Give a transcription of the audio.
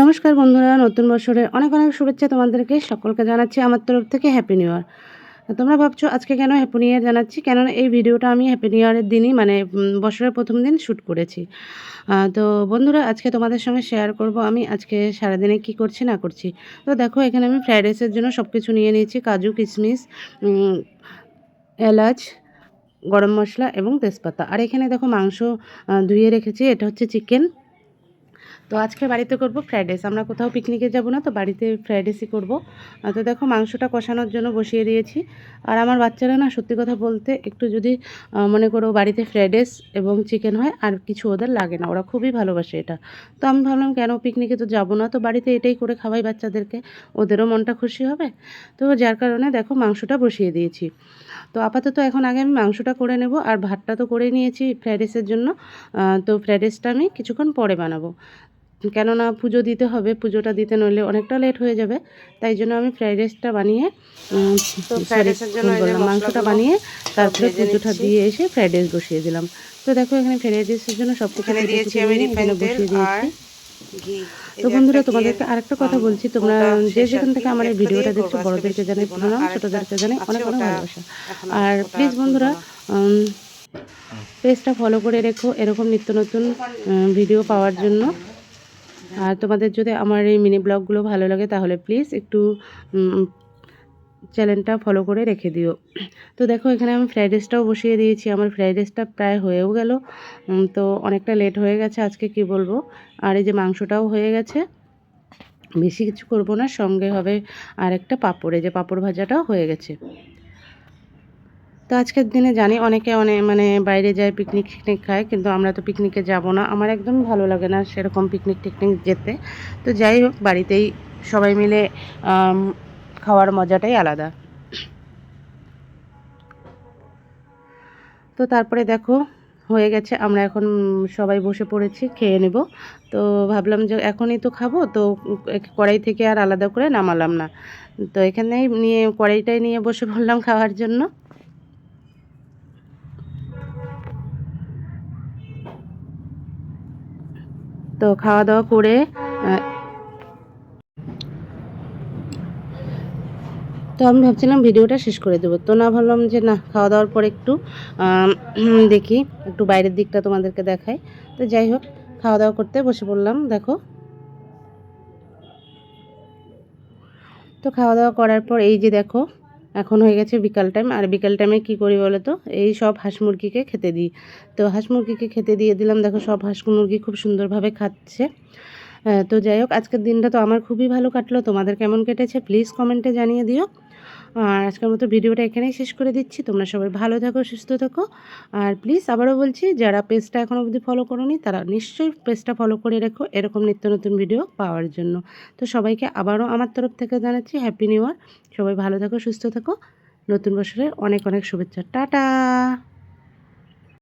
নমস্কার বন্ধুরা, নতুন বছরের অনেক অনেক শুভেচ্ছা তোমাদেরকে সকলকে জানাচ্ছি আমার তরফ থেকে হ্যাপি নিউ ইয়ার তোমরা ভাবছ আজকে কেন হ্যাপি নিউ ইয়ার জানাচ্ছি? কেননা এই ভিডিওটা আমি হ্যাপি নিউ ইয়ারের দিনই মানে বছরের প্রথম দিন শ্যুট করেছি। তো বন্ধুরা, আজকে তোমাদের সঙ্গে শেয়ার করব আমি আজকে সারাদিনে কি করছি, না করছি। তো দেখো, এখানে আমি ফ্রাইড রাইসের জন্য সব কিছু নিয়ে নিয়েছি। কাজু, কিশমিশ এলাচ, গরম মশলা এবং তেজপাতা। আর এখানে দেখো মাংস ধুয়ে রেখেছি। এটা হচ্ছে চিকেন তো আজকে বাড়িতে করব ফ্রাইড রাইস আমরা কোথাও পিকনিকে যাব না, তো বাড়িতে ফ্রাইড রাইসই করব। তো দেখো মাংসটা কষানোর জন্য বসিয়ে দিয়েছি। আর আমার বাচ্চারা না, সত্যি কথা বলতে একটু যদি মনে করো বাড়িতে ফ্রাইড রাইস এবং চিকেন হয়, আর কিছু ওদের লাগে না, ওরা খুবই ভালোবাসে এটা। তো আমি ভাবলাম, কেন পিকনিকে তো যাব না? তো বাড়িতে এটাই করে খাওয়াই বাচ্চাদেরকে, ওদেরও মনটা খুশি হবে। তো যার কারণে দেখো মাংসটা বসিয়ে দিয়েছি। তো আপাতত এখন আগে আমি মাংসটা করে নেব, আর ভাতটা তো করে নিয়েছি ফ্রাইড রাইসের জন্য। তো ফ্রাইড রাইসটা আমি কিছুক্ষণ পরে বানাবো। কেননা পুজো দিতে হবে পুজোটা দিতে নইলে অনেকটা লেট হয়ে যাবে তাই জন্য আমি ফ্রাইড রাইসটা বানিয়ে মাংসটা বানিয়ে তারপরে পুজোটা দিয়ে এসে ফ্রাইড রাইস বসিয়ে দিলাম। তো দেখো এখানে ফ্রাইড রাইসের জন্য সব কিছু বসিয়ে আর দিয়েছি তো বন্ধুরা তোমাদেরকে আরেকটা কথা বলছি তোমরা যে যেখান থেকে আমার এই ভিডিওটা দেখছ বড়দেরকে জানাই। প্রণাম একটা জানাই অনেক অনেক ভালোবাসা। আর প্লিজ বন্ধুরা উম, পেজটা ফলো করে রেখো এরকম নিত্য নতুন ভিডিও পাওয়ার জন্য। আর তোমাদের যদি আমার এই মিনি ব্লগগুলো ভালো লাগে, তাহলে প্লিজ একটু চ্যানেলটা ফলো করে রেখে দিও। তো দেখো, এখানে আমি ফ্রাইড রাইসটাও বসিয়ে দিয়েছি। আমার ফ্রাইড রাইসটা প্রায় হয়েও গেল। তো অনেকটা লেট হয়ে গেছে আজকে, কি বলব? আর এই যে মাংসটাও হয়ে গেছে। বেশি কিছু করব না, সঙ্গে হবে আর একটা পাঁপড়। এই যে পাঁপড় ভাজাটাও হয়ে গেছে। তো আজকের দিনে জানি অনেকে অনেক মানে বাইরে যায় পিকনিক টিকনিক খায়, কিন্তু আমরা তো পিকনিকে যাব না। আমার একদম ভালো লাগে না সেরকম পিকনিক টিকনিক যেতে। তো যাই হোক, বাড়িতেই সবাই মিলে খাওয়ার মজাটাই আলাদা। তো তারপরে দেখো, হয়ে গেছে, আমরা এখন সবাই বসে পড়েছি, খেয়ে নেব। তো ভাবলাম যে এখনই তো খাব, তো কড়াই থেকে আর আলাদা করে নামালাম না। তো এখানেই নিয়ে, কড়াইটাই নিয়ে বসে পড়লাম খাওয়ার জন্য। তো খাওয়া দাওয়া করে তো আমি ভাবছিলাম ভিডিওটা শেষ করে দেবো। তো না ভাবলাম যে না খাওয়া দাওয়ার পর একটু দেখি, একটু বাইরের দিকটা তোমাদেরকে দেখাই। তো যাই হোক খাওয়া দাওয়া করতে বসে পড়লাম, দেখো। তো খাওয়া দাওয়া করার পর এই যে দেখো এখন হয়ে গেছে বিকাল টাইম আর বিকাল টাইমে কি করি বলো তো এই সব হাঁস মুরগিকে খেতে দিই। তো হাঁস মুরগিকে খেতে দিয়ে দিলাম। দেখো সব হাঁস মুরগি খুব সুন্দরভাবে খাচ্ছে। তো যাই হোক, আজকের দিনটা তো আমার খুবই ভালো কাটলো। তোমাদের কেমন কেটেছে? প্লিজ কমেন্টে জানিয়ে দিও। আর আজকের মতো ভিডিওটা এখানেই শেষ করে দিচ্ছি। তোমরা সবাই ভালো থাকো, সুস্থ থাকো। আর প্লিজ আবারও বলছি, যারা পেজটা এখনও অবধি ফলো করোনি, তারা নিশ্চয়ই পেজটা ফলো করে রেখো এরকম নিত্য নতুন ভিডিও পাওয়ার জন্য। তো সবাইকে আবারও আমার তরফ থেকে জানাচ্ছি হ্যাপি নিউ ইয়ার সবাই ভালো থাকো, সুস্থ থাকো। নতুন বছরের অনেক অনেক শুভেচ্ছা। টাটা!